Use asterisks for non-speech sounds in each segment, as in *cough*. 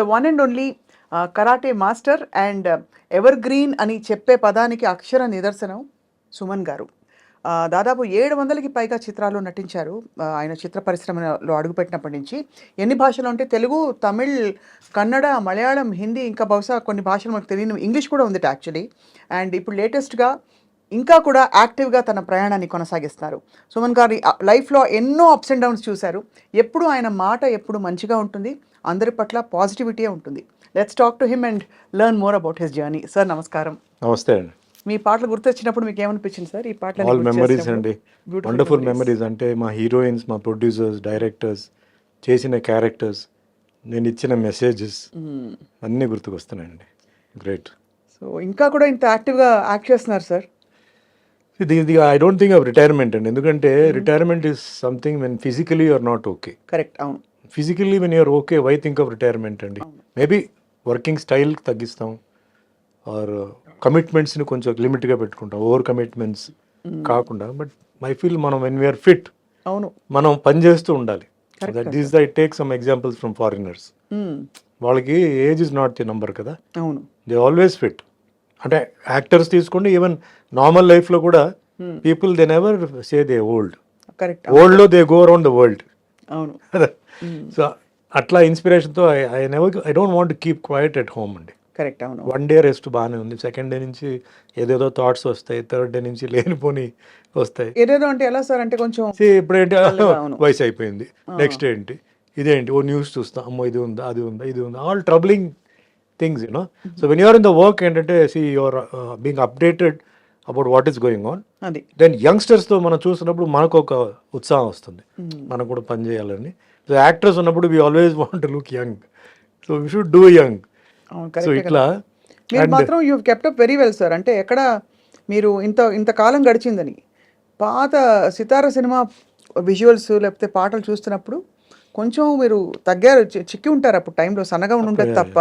The one and only karate master and evergreen అని చెప్పే పదానికి అక్షర నిదర్శనం సుమన్ గారు. దాదాపు ఏడు వందలకి పైగా చిత్రాల్లో నటించారు. ఆయన చిత్ర పరిశ్రమలో అడుగుపెట్టినప్పటి నుంచి. ఎన్ని భాషలు అంటే తెలుగు తమిళ్ కన్నడ మలయాళం హిందీ ఇంకా బహుశా కొన్ని భాషలు మనకు తెలియని ఇంగ్లీష్ కూడా ఉంది యాక్చువల్లీ. అండ్ ఇప్పుడు లేటెస్ట్గా ఇంకా కూడా యాక్టివ్గా తన ప్రయాణాన్ని కొనసాగిస్తున్నారు. సుమన్ గారి లైఫ్లో ఎన్నో అప్స్ అండ్ డౌన్స్ చూశారు. ఎప్పుడు ఆయన మాట ఎప్పుడు మంచిగా ఉంటుంది. అందరి పట్ల పాజిటివిటీ ఉంటుంది. Let's talk to him and learn more about his journey sir నమస్కారం. నమస్తే అండి. మీ పాటలు గుర్తొచ్చినప్పుడు మీకు ఏమనిపించింది సార్ ఈ పాటలు ఆల్ మెమరీస్ అండి. వండర్ఫుల్ మెమరీస్ అంటే మా హీరోయిన్స్ మా ప్రొడ్యూసర్స్ డైరెక్టర్స్ చేసిన క్యారెక్టర్స్ నేను ఇచ్చిన మెసేజెస్ అన్నీ గుర్తుకొస్తున్నాయండి. గ్రేట్ సో ఇంకా కూడా ఇంత యాక్టివ్గా యాక్ట్ చేస్తున్నారు సార్ ఇది I don't think of retirement అండి. ఎందుకంటే retirement is something when physically are not okay correct అవును. Physically when you're okay why think of retirement అండి? మేబీ వర్కింగ్ స్టైల్ తగ్గిస్తాం. ఆర్ కమిట్మెంట్స్ని కొంచెం లిమిట్గా పెట్టుకుంటాం. ఓవర్ కమిట్మెంట్స్ కాకుండా బట్ ఐ ఫీల్ మనం వెన్ వీఆర్ ఫిట్ అవును. మనం పని చేస్తూ ఉండాలి. That these the take some examples from foreigners. వాళ్ళకి age is not the number కదా? అవును. దే ఆల్వేస్ ఫిట్ అంటే యాక్టర్స్ తీసుకోండి ఈవెన్ నార్మల్ లైఫ్లో కూడా people they never say they old correct ఓల్డ్లో they go around the world అవును. *laughs* So అట్లా ఇన్స్పిరేషన్తో I I never I don't want keep quiet at home అండి. Correct అవును. వన్ డే రెస్ట్ బాగానే ఉంది. సెకండ్ డే నుంచి ఏదేదో థాట్స్ వస్తాయి. థర్డ్ డే నుంచి లేనిపోని వస్తాయి. ఏదేదో అంటే ఎలా సార్? అంటే కొంచెం ఇప్పుడేంటి *laughs* అవును. వయసు అయిపోయింది. నెక్స్ట్ ఏంటి? ఇదేంటి? ఓ న్యూస్ చూస్తాం. అమ్మో ఇది ఉందా? అది ఉందా? ఇది ఉందా? All troubling things you know so when you're in the work ఏంటంటే see your being updated about what is going on then యంగ్స్టర్స్తో మనం చూసినప్పుడు మనకు ఒక ఉత్సాహం వస్తుంది. మనం కూడా పని చేయాలని. సో యాక్టర్స్ ఉన్నప్పుడు we always want look young so we should do young so ఇట్లా మీరు మాత్రం you kept up very well sir అంటే ఎక్కడ మీరు ఇంత ఇంత కాలం గడిచిందని. పాత సితార సినిమా విజువల్స్ లేకపోతే పాటలు చూస్తున్నప్పుడు కొంచెం మీరు తగ్గారు చిక్కి ఉంటారు అప్పుడు టైంలో సన్నగా ఉండి ఉంటుంది తప్ప.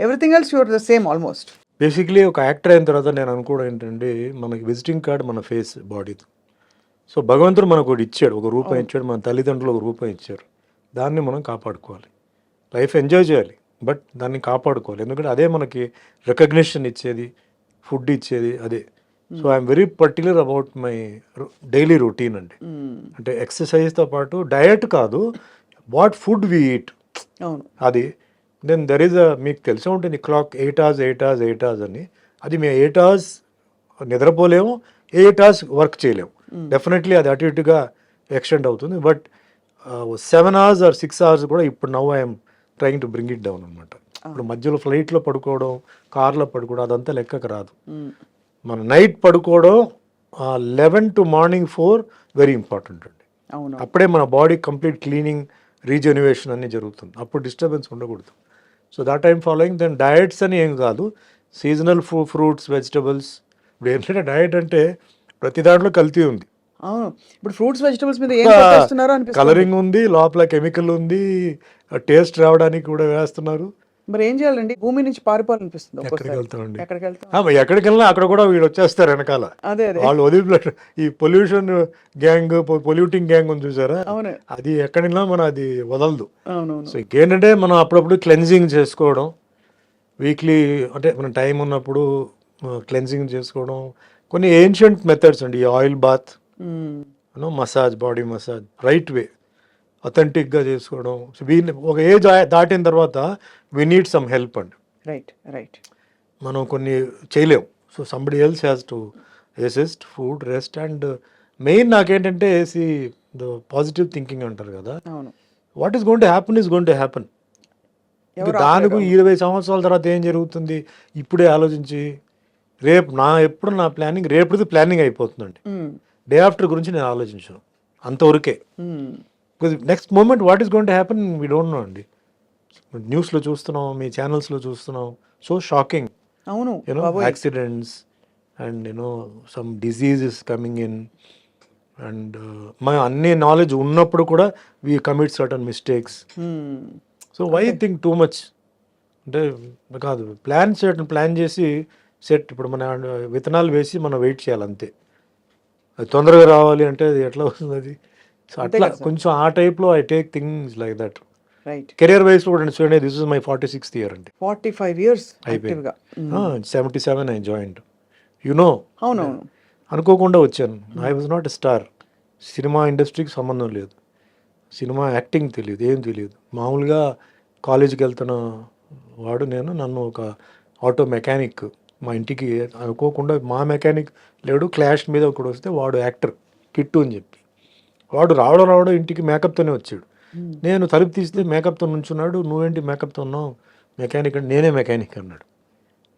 Everything else your the same almost basically ఒక యాక్టర్ అయిన తర్వాత నేను అనుకోవడం ఏంటంటే మనకి విజిటింగ్ కార్డ్ మన ఫేస్ బాడీ సో భగవంతుడు మనకు ఒకటి ఇచ్చాడు ఒక రూపం ఇచ్చాడు మన తల్లిదండ్రులు ఒక రూపం ఇచ్చారు. దాన్ని మనం కాపాడుకోవాలి. లైఫ్ ఎంజాయ్ చేయాలి బట్ దాన్ని కాపాడుకోవాలి. ఎందుకంటే అదే మనకి రికగ్నిషన్ ఇచ్చేది ఫుడ్ ఇచ్చేది అదే. So I'm very particular about my daily routine అండి. అంటే ఎక్సర్సైజ్తో పాటు డయట్ కాదు వాట్ ఫుడ్ వి ఈట్. అది దెన్ దెర్ ఈజ్ అ మీకు తెలిసే ఉంటుంది clock eight hours eight hours eight hours అని. అది మేము ఎయిట్ అవర్స్ నిద్రపోలేము ఎయిట్ అవర్స్ వర్క్ చేయలేము. డెఫినెట్లీ అది అటు ఇటుగా ఎక్స్టెండ్ అవుతుంది but seven hours or six hours కూడా ఇప్పుడు now I'm trying to bring it down అనమాట ఇప్పుడు మధ్యలో ఫ్లైట్లో పడుకోవడం కార్లో పడుకోవడం అదంతా లెక్కకు రాదు. మన నైట్ పడుకోవడం eleven to morning four very important అండి. అప్పుడే మన బాడీ కంప్లీట్ క్లీనింగ్ రీజెన్యువేషన్ అన్ని జరుగుతుంది. అప్పుడు డిస్టర్బెన్స్ ఉండకూడదు. So that time following then diets అని ఏం కాదు. సీజనల్ ఫ్రూ ఫ్రూట్స్ వెజిటబుల్స్ ఇప్పుడు ఏంటంటే డయట్ అంటే ప్రతి దాంట్లో కల్తీ ఉంది. అవును ఇప్పుడు ఫ్రూట్స్ వెజిటబుల్స్ మీద ఏం అనిపిస్తుంది? కలరింగ్ ఉంది లోపల కెమికల్ ఉంది టేస్ట్ రావడానికి కూడా వేస్తున్నారు. మరి ఏం చేయాలండి? భూమి నుంచి పారిపోవాలనిపిస్తుంది ఎక్కడికి వెళ్తామండి? ఎక్కడికి వెళ్తాం ఎక్కడికి వెళ్ళినా అక్కడ కూడా వీడు వచ్చేస్తారు వెనకాల. అదే అదే. వాళ్ళు వదిలి ఈ పొల్యూషన్ గ్యాంగ్ పొల్యూటింగ్ గ్యాంగ్ ఉంది చూసారా? అవును. అది ఎక్కడినా మనం అది వదలదు. సో ఇంకేంటంటే మనం అప్పుడప్పుడు క్లెన్జింగ్ చేసుకోవడం వీక్లీ అంటే మన టైం ఉన్నప్పుడు క్లెన్జింగ్ చేసుకోవడం కొన్ని ఏన్షియంట్ మెథడ్స్ అండి ఈ oil bath massage body massage right way అథెంటిక్గా చేసుకోవడం. ఒక ఏజ్ దాటిన తర్వాత వీ నీడ్ సమ్ హెల్ప్ అండి. రైట్ రైట్ మనం కొన్ని చేయలేం. So somebody else has to assist food rest and main నాకేంటంటే సి ద పాజిటివ్ థింకింగ్ అంటారు కదా. What is going to happen is going to happen దానికి ఇరవై సంవత్సరాల తర్వాత ఏం జరుగుతుంది? ఇప్పుడే ఆలోచించి రేపు నా ఎప్పుడు నా ప్లానింగ్ రేపుది ప్లానింగ్ అయిపోతుందండి. మ్మ్. డే ఆఫ్టర్ గురించి నేను ఆలోచించాను. అంతవరకే. Next moment what is going to happen we don't know అండి. న్యూస్లో చూస్తున్నాం మీ ఛానల్స్లో చూస్తున్నాం. సో షాకింగ్ అవును you know. Accidents and you know some diseases coming in and మా అన్ని నాలెడ్జ్ ఉన్నప్పుడు కూడా we commit certain mistakes. So why think too much అంటే కాదు ప్లాన్ చేయడం ప్లాన్ చేసి సెట్ ఇప్పుడు మన విత్తనాలు వేసి మనం వెయిట్ చేయాలి అంతే అది తొందరగా రావాలి అంటే అది ఎట్లా వస్తుంది అది? సో అట్లా. కొంచెం ఆ టైప్లో I take things like that right career wise కూడా చూడండి this is my forty sixth year అండి ఫార్టీ ఫైవ్ ఇయర్స్ అయిపోయింది seventy seven I joined you know అవునవును. అనుకోకుండా వచ్చాను. I was not a star cinema ఇండస్ట్రీకి సంబంధం లేదు. సినిమా యాక్టింగ్ తెలియదు ఏం తెలియదు. మామూలుగా కాలేజీకి వెళ్తున్న వాడు నేను నన్ను ఒక ఆటో మెకానిక్ మా ఇంటికి అనుకోకుండా మా మెకానిక్ లేడు క్లాష్ మీద ఒకడు వస్తే వాడు యాక్టర్ కిట్టు అని చెప్పి. వాడు రావడం రావడం ఇంటికి మేకప్తోనే వచ్చాడు. నేను తలుపు తీస్తే మేకప్తో నుంచున్నాడు నువ్వేంటి మేకప్తో ఉన్నావు? మెకానిక్ అంటే నేనే మెకానిక్ అన్నాడు.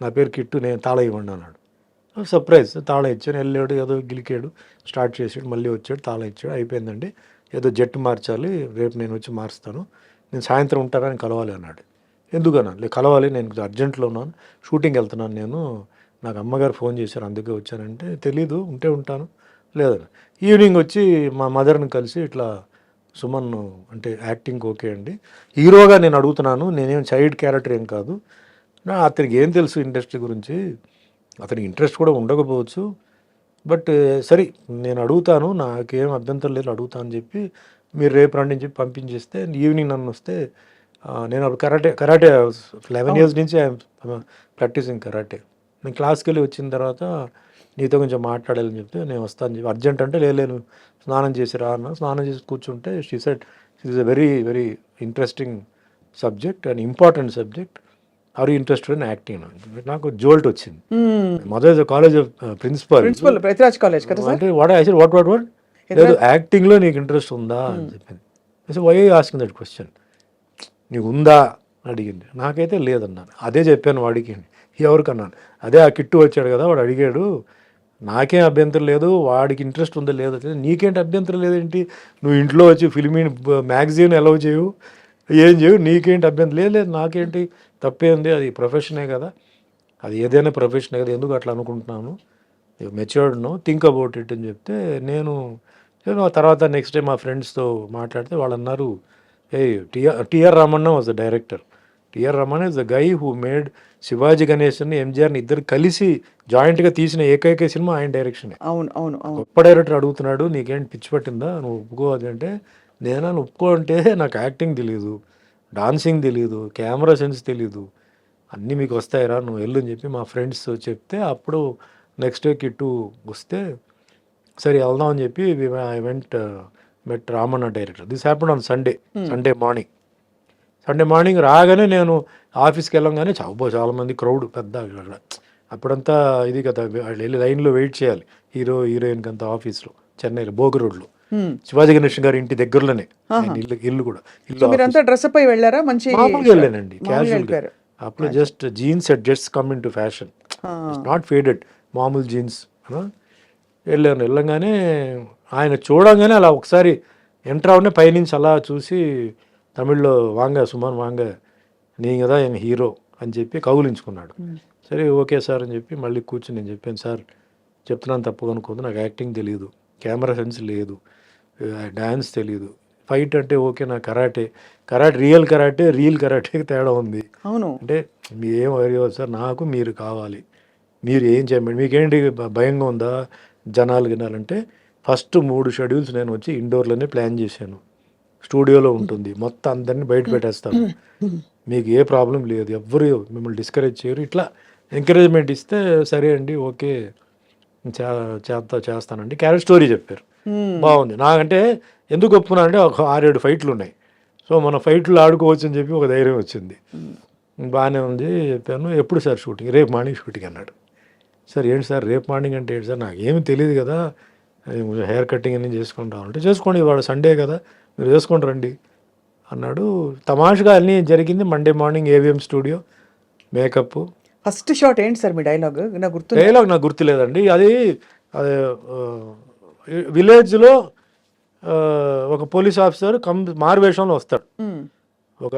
నా పేరు కిట్టు నేను తాళ ఇవ్వండి అన్నాడు. సర్ప్రైజ్ తాళం ఇచ్చాను వెళ్ళాడు ఏదో గిలికాడు స్టార్ట్ చేసాడు మళ్ళీ వచ్చాడు తాళం ఇచ్చాడు అయిపోయిందండి. ఏదో జట్టు మార్చాలి రేపు నేను వచ్చి మారుస్తాను. నేను సాయంత్రం ఉంటానని కలవాలి అన్నాడు. ఎందుకన్నా? లే కలవాలి నేను అర్జెంట్లో ఉన్నాను. షూటింగ్ వెళ్తున్నాను నేను. నాకు అమ్మగారు ఫోన్ చేశారు అందుకే వచ్చానంటే తెలీదు ఉంటే ఉంటాను. లేదన్న. ఈవినింగ్ వచ్చి మా మదర్ని కలిసి ఇట్లా సుమన్ అంటే యాక్టింగ్ ఓకే అండి. హీరోగా నేను అడుగుతున్నాను నేనేం చైల్డ్ క్యారెక్టర్ ఏం కాదు. నా అతనికి ఏం తెలుసు ఇండస్ట్రీ గురించి? అతనికి ఇంట్రెస్ట్ కూడా ఉండకపోవచ్చు. బట్ సరే నేను అడుగుతాను నాకేం అభ్యంతరం లేదు అడుగుతాను అని చెప్పి మీరు రేపు రండి అని చెప్పి పంపించేస్తే ఈవినింగ్ నన్ను వస్తే నేను అప్పుడు కరాటే కరాటే లెవెన్ ఇయర్స్ నుంచి ప్రాక్టీసింగ్ కరాటే నేను క్లాస్కి వెళ్ళి వచ్చిన తర్వాత నీతో కొంచెం మాట్లాడాలని చెప్తే నేను వస్తాను చెప్పి అర్జెంట్ అంటే "లే, లేదు స్నానం చేసి రా అన్న. స్నానం చేసి కూర్చుంటే she said is a very very interesting subject and important subject or interested in acting నాకు జోల్ట్ వచ్చింది. Mother is college of principal principal Prathiraj college కదా అంటే what I what what what లేదు యాక్టింగ్లో నీకు ఇంట్రెస్ట్ ఉందా అని చెప్పింది వై ఆస్కింగ్ దట్ క్వశ్చన్ నీకు ఉందా అని అడిగింది. నాకైతే లేదన్నాను అదే చెప్పాను వాడికి. ఎవరికన్నాను? అదే ఆ కిట్టు వచ్చాడు కదా వాడు అడిగాడు నాకేం అభ్యంతరం లేదు వాడికి ఇంట్రెస్ట్ ఉందో లేదో తెలియదు. నీకేంటి అభ్యంతరం లేదేంటి? నువ్వు ఇంట్లో వచ్చి ఫిలిమీని మ్యాగజైన్ అలౌ చేయవు ఏం చేయవు నీకేంటి అభ్యంతరం? లేదు లేదు నాకేంటి? తప్పేంది? అది ప్రొఫెషనే కదా. అది ఏదైనా ప్రొఫెషనే కదా ఎందుకు అట్లా అనుకుంటున్నాను? మెచ్యూర్డ్ను థింక్ అబౌట్ ఇట్ అని చెప్తే నేను నేను ఆ తర్వాత నెక్స్ట్ డే మా ఫ్రెండ్స్తో మాట్లాడితే వాళ్ళు అన్నారు ఏ TR TR Ramanna was the director TR Ramana is the guy who made Shivaji Ganesan ఎంజిఆర్ని ఇద్దరు కలిసి జాయింట్గా తీసిన ఏకైక సినిమా ఆయన డైరెక్షనే అవును అవును అవును. గొప్ప డైరెక్టర్ అడుగుతున్నాడు నీకేంటి పిచ్చి పట్టిందా? నువ్వు ఒప్పుకోవాలి అంటే నేనా? ఒప్పుకో అంటే నాకు యాక్టింగ్ తెలియదు డాన్సింగ్ తెలియదు కెమెరా సెన్స్ తెలియదు అన్నీ మీకు వస్తాయిరా నువ్వు వెళ్ళు అని చెప్పి మా ఫ్రెండ్స్ చెప్తే అప్పుడు నెక్స్ట్ డే కిట్టు వస్తే సరే వెళ్దాం అని చెప్పి I went met Ramanna director this happen on Sunday Sunday morning Sunday morning రాగానే నేను ఆఫీస్కి వెళ్ళంగానే చాబో చాలా మంది క్రౌడ్ పెద్ద అక్కడ అప్పుడంతా ఇది కదా వాళ్ళు వెళ్ళి లైన్లో వెయిట్ చేయాలి. హీరో హీరోయిన్కి అంతా ఆఫీస్లో చెన్నైలో బోగు రోడ్లో. Hmm. శివాజీ గణేష్ గారి ఇంటి దగ్గరలోనే. ఇల్లు ఇల్లు కూడా. ఇల్లు డ్రెస్అప్ అయి వెళ్ళారా? మంచి మామూలుగా వెళ్ళానండి క్యాజువల్గా. అప్పుడు just jeans at just come in to fashion not faded మామూలు జీన్స్ వెళ్ళాను. వెళ్ళంగానే ఆయన చూడంగానే అలా ఒకసారి ఎంటర్ అవనే పైనుంచి అలా చూసి తమిళ్ళో వాంగ సుమాన్ వాంగ నీ కదా ఆయన హీరో అని చెప్పి కౌలించుకున్నాడు సరే ఓకే సార్ అని చెప్పి మళ్ళీ కూర్చుని నేను చెప్పాను సార్ చెప్తున్నాను తప్పుగా అనుకోదు నాకు యాక్టింగ్ తెలియదు కెమెరా సెన్స్ లేదు డ్యాన్స్ తెలియదు ఫైట్ అంటే ఓకే నా karate karate real karate real కరాటేకి *laughs* తేడా ఉంది. అవును. అంటే మీ ఏం అడిగేవారు సార్ నాకు మీరు కావాలి మీరు ఏం చేయమండి మీకేంటి భయంగా ఉందా జనాలు వినాలంటే ఫస్ట్ మూడు షెడ్యూల్స్ నేను వచ్చి ఇండోర్లోనే ప్లాన్ చేశాను. స్టూడియోలో ఉంటుంది. మొత్తం అందరినీ బయట పెట్టేస్తాను. మీకు ఏ ప్రాబ్లం లేదు. ఎవ్వరు మిమ్మల్ని డిస్కరేజ్ చేయరు. ఇట్లా ఎంకరేజ్మెంట్ ఇస్తే సరే అండి ఓకే చేస్తా చేస్తానండి. క్యారెట్ స్టోరీ చెప్పారు. బాగుంది. నాకంటే ఎందుకు ఒప్పుకున్నానంటే ఒక ఆరేడు ఫైట్లు ఉన్నాయి. సో మన ఫైట్లు ఆడుకోవచ్చు అని చెప్పి ఒక ధైర్యం వచ్చింది. బాగానే ఉంది. చెప్పాను ఎప్పుడు సార్ షూటింగ్? రేపు మార్నింగ్ షూటింగ్ అన్నాడు. సార్ ఏంటి సార్? రేపు మార్నింగ్ అంటే ఏంటి సార్? నాకు ఏమి తెలియదు కదా. కొంచెం హెయిర్ కటింగ్ అన్ని చేసుకుంటాం అంటే చేసుకోండి ఇవాళ సండే కదా మీరు చేసుకోండి రండి అన్నాడు. తమాషగా అన్నీ జరిగింది. Monday morning AVM studio makeup first shot ఏంటి సార్ మీ డైలాగ్ నాకు గుర్తు డైలాగ్ నాకు గుర్తులేదండి అది అది విలేజ్లో ఒక పోలీస్ ఆఫీసర్ కం మారువేషంలో వస్తాడు. ఒక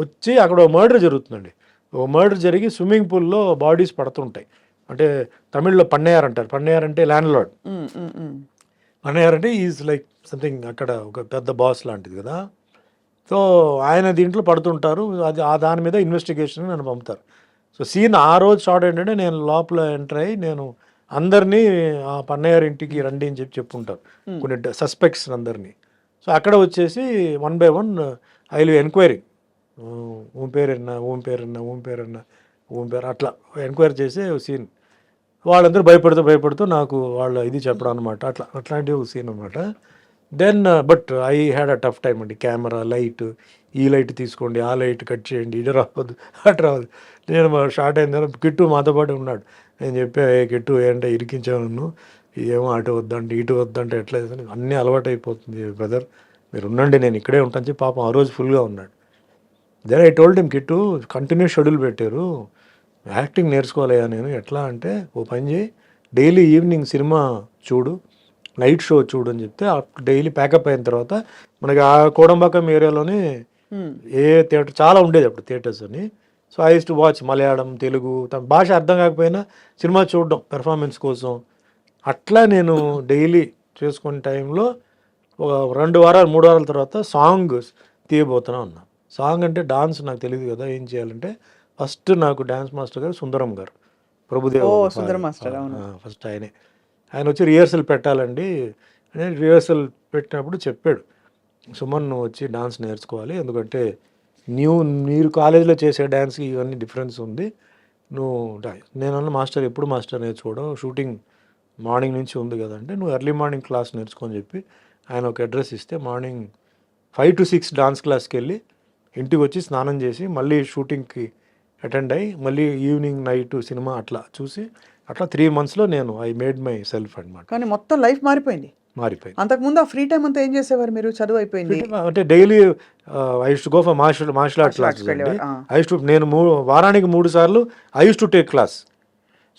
వచ్చి అక్కడ ఒక మర్డర్ జరుగుతుందండి. ఒక మర్డర్ జరిగి స్విమ్మింగ్ పూల్లో బాడీస్ పడుతుంటాయి. అంటే తమిళ్ళో పన్నయ్యార్ అంటారు. పన్నయ్యార్ అంటే ల్యాండ్ లార్డ్ పన్నయ్యార్ అంటే ఈజ్ లైక్ సంథింగ్ అక్కడ ఒక పెద్ద బాస్ లాంటిది కదా. సో ఆయన దీంట్లో పడుతుంటారు. అది ఆ దాని మీద ఇన్వెస్టిగేషన్ నన్ను పంపుతారు. సో సీన్ ఆ రోజు షార్ట్ ఏంటంటే నేను లోపల ఎంటర్ అయ్యి నేను అందరినీ ఆ పన్నయ్యార్ ఇంటికి రండి అని చెప్పి చెప్పుంటారు. కొన్ని సస్పెక్ట్స్ అందరినీ. సో అక్కడ వచ్చేసి one by one I will enquiry ఓం పేరన్న ఓం పేరన్న ఓం పేరన్న ఓం పేరు అట్లా ఎంక్వైరీ చేసే సీన్ వాళ్ళందరూ భయపడుతూ భయపడుతూ నాకు వాళ్ళ ఇది చెప్పడం అనమాట అట్లా అట్లాంటి ఒక సీన్ అనమాట then but I had a tough time అండి. కెమెరా లైట్ ఈ లైట్ తీసుకోండి ఆ లైట్ కట్ చేయండి ఇటు రావద్దు అటు రావద్దు. నేను షార్ట్ అయిన తర్వాత కిట్టు మాతో పాటు ఉన్నాడు. నేను చెప్పా ఏ కిట్టు ఏంటంటే ఇరికించాను ఏమో అటు వద్దంటే ఇటు వద్దంటే ఎట్లా అన్నీ అలవాటు అయిపోతుంది బ్రదర్ మీరు ఉండండి నేను ఇక్కడే ఉంటాను చెప్పి పాపం ఆ రోజు ఫుల్గా ఉన్నాడు. Then I told him Kittu continue schedule పెట్టారు. యాక్టింగ్ నేర్చుకోవాలయ్యా నేను. ఎట్లా అంటే ఓ పని చేయి డైలీ ఈవినింగ్ సినిమా చూడు నైట్ షో చూడు అని చెప్తే డైలీ ప్యాకప్ అయిన తర్వాత మనకి ఆ కోడంబాకం ఏరియాలోనే. ఏ థియేటర్ చాలా ఉండేది అప్పుడు థియేటర్స్ అని. So I to watch Malayalam Telugu తన భాష అర్థం కాకపోయినా సినిమా చూడడం పెర్ఫార్మెన్స్ కోసం. అట్లా నేను డైలీ చేసుకునే టైంలో ఒక రెండు వారాలు మూడు వారాల తర్వాత సాంగ్ తీయబోతున్నా ఉన్నా సాంగ్ అంటే డాన్స్ నాకు తెలియదు కదా ఏం చేయాలంటే ఫస్ట్ నాకు డాన్స్ మాస్టర్ గారు సుందరం గారు. ప్రభుదేవ్. సుందరం మాస్టర్, ఫస్ట్ ఆయనే. ఆయన వచ్చి రిహర్సల్ పెట్టాలండి. అని రిహర్సల్ పెట్టినప్పుడు చెప్పాడు సుమన్ నువ్వు వచ్చి డాన్స్ నేర్చుకోవాలి. ఎందుకంటే నీవు మీరు కాలేజీలో చేసే డ్యాన్స్కి ఇవన్నీ డిఫరెన్స్ ఉంది. నువ్వు డా- నేనన్న మాస్టర్ ఎప్పుడు మాస్టర్ నేర్చుకోవడం? షూటింగ్ మార్నింగ్ నుంచి ఉంది కదంటే నువ్వు ఎర్లీ మార్నింగ్ క్లాస్ నేర్చుకో అని చెప్పి ఆయన ఒక అడ్రస్ ఇస్తే morning five to six dance క్లాస్కి వెళ్ళి ఇంటికి వచ్చి స్నానం చేసి మళ్ళీ షూటింగ్కి అటెండ్ అయ్యి మళ్ళీ ఈవినింగ్ నైట్ సినిమా అట్లా చూసి అట్లా త్రీ మంత్స్లో నేను ఐ మేడ్ మై సెల్ఫ్ అనమాట కానీ మొత్తం లైఫ్ మారిపోయింది. మారిపోయింది. అంతకుముందు ఆ ఫ్రీ టైం అంతా ఏం చేసేవారు మీరు? చదువు అయిపోయింది. అంటే daily I to go for martial martial art classes. I to నేను మూ వారానికి మూడు సార్లు ఐ టు టేక్ క్లాస్.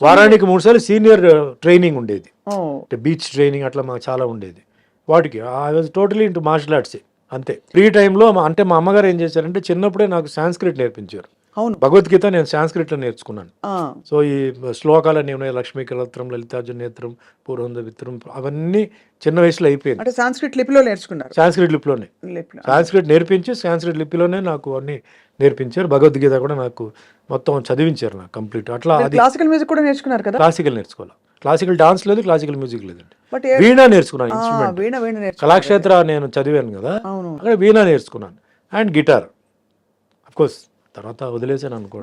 వారానికి మూడు సార్లు సీనియర్ ట్రైనింగ్ ఉండేది. అంటే బీచ్ ట్రైనింగ్ అట్లా మాకు చాలా ఉండేది. వాటికి I was totally into martial arts అంతే. ఫ్రీ టైంలో అంటే మా అమ్మగారు ఏం చేశారంటే చిన్నప్పుడే నాకు సాంస్క్రిట్ నేర్పించారు. అవును. భగవద్గీత నేను సాంస్క్రిట్లో నేర్చుకున్నాను. సో ఈ శ్లోకాలన్నీ ఉన్నాయి. లక్ష్మీ కలత్రం లలితార్జున నేత్రం పూర్వంద విత్రం అవన్నీ చిన్న వయసులో అయిపోయింది. అంటే సాంస్క్రిట్ లిపిలో నేర్చుకున్నారు? సాంస్క్రిట్ లిపిలోనే. లిపిలో. సాంస్క్రిట్ నేర్పించి సాంస్క్రిట్ లిపిలోనే నాకు అన్ని నేర్పించారు. భగవద్గీత కూడా నాకు మొత్తం చదివించారు నాకు కంప్లీట్. అట్లా క్లాసికల్ మ్యూజిక్ కూడా నేర్చుకున్నారు కదా? క్లాసికల్ నేర్చుకోవాలి. క్లాసికల్ డాన్స్ లేదు క్లాసికల్ మ్యూజిక్ లేదండి. వీణా నేర్చుకున్నాను ఇన్స్ట్రుమెంట్ కళాక్షేత్ర నేను చదివాను కదా. అక్కడ వీణా నేర్చుకున్నాను. And guitar. కోర్స్ తర్వాత వదిలేసాను అనుకో